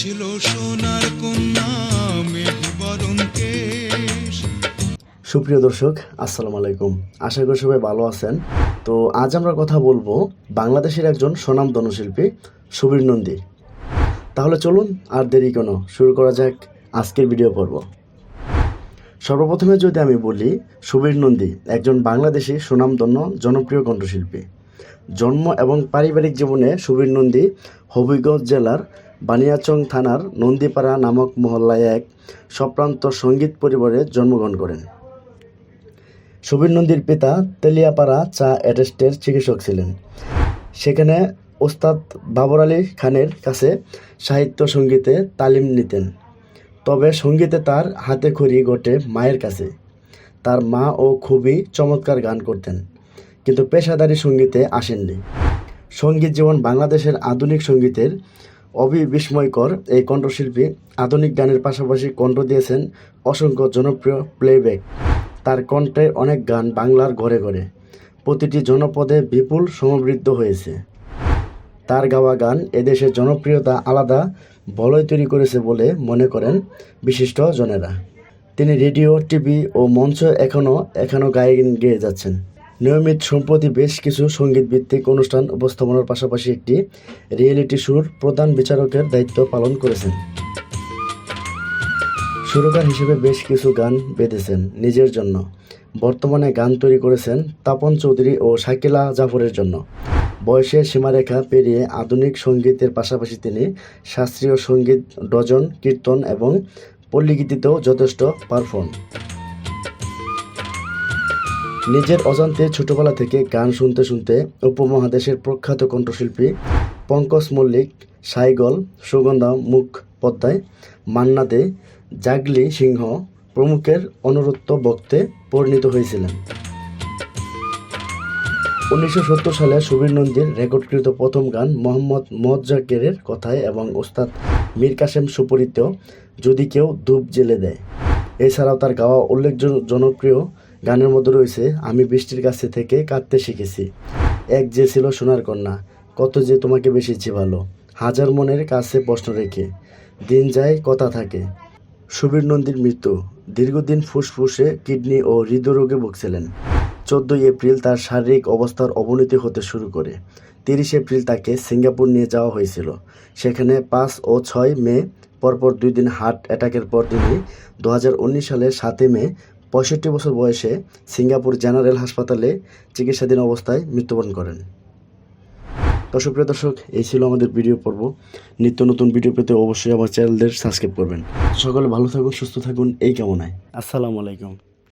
ছিল সোনার সুপ্রিয় দর্শক, আসসালামু আলাইকুম। আশা করি সবাই ভালো আছেন। তো আজ আমরা কথা বলব বাংলাদেশের একজন স্বনামধন্য শিল্পী সুবীর নন্দী। তাহলে চলুন আর দেরি কেন, শুরু করা যাক আজকের ভিডিও পর্ব। সর্বপ্রথমে যদি আমি বলি, সুবীর নন্দী একজন বাংলাদেশি সুনামধন্য, জনপ্রিয় কণ্ঠশিল্পী। জন্ম এবং পারিবারিক জীবনে সুবীর নন্দী হবিগঞ্জ জেলার বানিয়াচং থানার নন্দীপাড়া নামক মহল্লায় এক সম্ভ্রান্ত সংগীত পরিবারে জন্মগ্রহণ করেন। সুবীর নন্দীর পিতা তেলিয়াপাড়া চা অ্যাটেস্টের চিকিৎসক ছিলেন। সেখানে ওস্তাদ বাবর আলী খানের কাছে সাহিত্য সঙ্গীতে তালিম নিতেন। তবে সঙ্গীতে তার হাতে খড়ি ঘটে মায়ের কাছে। তার মা ও খুবই চমৎকার গান করতেন, কিন্তু পেশাদারি সঙ্গীতে আসেননি। সংগীত জীবন বাংলাদেশের আধুনিক সঙ্গীতের অবিবিস্ময়কর এই কণ্ঠশিল্পী আধুনিক গানের পাশাপাশি কণ্ঠ দিয়েছেন অসংখ্য জনপ্রিয় প্লেব্যাক তার কণ্ঠে অনেক গান বাংলার ঘরে ঘরে। প্রতিটি জনপদে বিপুল সমৃদ্ধ হয়েছে। তার গাওয়া গান এদেশের জনপ্রিয়তা আলাদা, বলয় তৈরি করেছে বলে মনে করেন বিশিষ্ট জনেরা। তিনি রেডিও, টিভি ও মঞ্চ এখনও এখনও গায়ে গেয়ে যাচ্ছেন। নিয়মিত সম্প্রতি বেশ কিছু সংগীত ভিত্তিক অনুষ্ঠান উপস্থাপনার পাশাপাশি একটি রিয়েলিটি শোর প্রধান বিচারকের দায়িত্ব পালন করেছেন। সুরকার হিসেবে বেশ কিছু গান বেঁধেছেন নিজের জন্য। বর্তমানে গান তৈরি করেছেন তাপন চৌধুরী ও শাকিলা জাফরের জন্য। বয়সের সীমারেখা পেরিয়ে আধুনিক সঙ্গীতের পাশাপাশি তিনি শাস্ত্রীয় সংগীত, ডজন, কীর্তন এবং পল্লীগীতিতেও যথেষ্ট পারফর্ম। নিজের অজান্তে ছোটবেলা থেকে গান শুনতে শুনতে উপমহাদেশের প্রখ্যাত কণ্ঠশিল্পী পঙ্কজ মল্লিক, সাইগল, সুগন্ধা মুখোপাধ্যায় মান্না দে জাগলি সিংহ প্রমুখের অনুরক্ত বক্তে পরিণত হয়েছিলেন। উনিশশো সত্তর সালে সুবীর নন্দীর রেকর্ডকৃত প্রথম গান মোহাম্মদ মোয়াজ্জাকেরের কথায় এবং ওস্তাদ মীর কাসেম সুপরিত যদি কেউ ধূপ জেলে দেয়। এছাড়াও তার গাওয়া উল্লেখযোগ্য জনপ্রিয় গানের মধ্যে রয়েছে, আমি বৃষ্টির কাছে থেকে কাঁদতে শিখেছি। এক যে ছিল সোনার কন্যা, কত যে তোমাকে বেশিছি ভালো হাজার মনের কাছে প্রশ্ন রেখে, দিন যায় কথা থাকে। সুবীর নন্দীর মৃত্যু, দীর্ঘদিন ফুসফুসে কিডনি ও হৃদরোগে ভুগছিলেন। চোদ্দই এপ্রিল তার শারীরিক অবস্থার অবনতি হতে শুরু করে। তিরিশ এপ্রিল তাকে সিঙ্গাপুর নিয়ে যাওয়া হয়েছিল। সেখানে পাঁচ ও ছয় মে পরপর দুই দিন হার্ট অ্যাটাকের পর তিনি দু সালের সাতই মে পঁয়ষট্টি বছর বয়সে সিঙ্গাপুর জেনারেল হাসপাতালে চিকিৎসাধীন অবস্থায় মৃত্যুবরণ করেন। সুপ্রিয় দর্শক, এই ছিল আমাদের ভিডিও পর্ব। নিত্য নতুন ভিডিও পেতে অবশ্যই আমার চ্যানেলদের সাবস্ক্রাইব করবেন। সকলে ভালো থাকুন, সুস্থ থাকুন, এই কামনায়। আসসালামু আলাইকুম।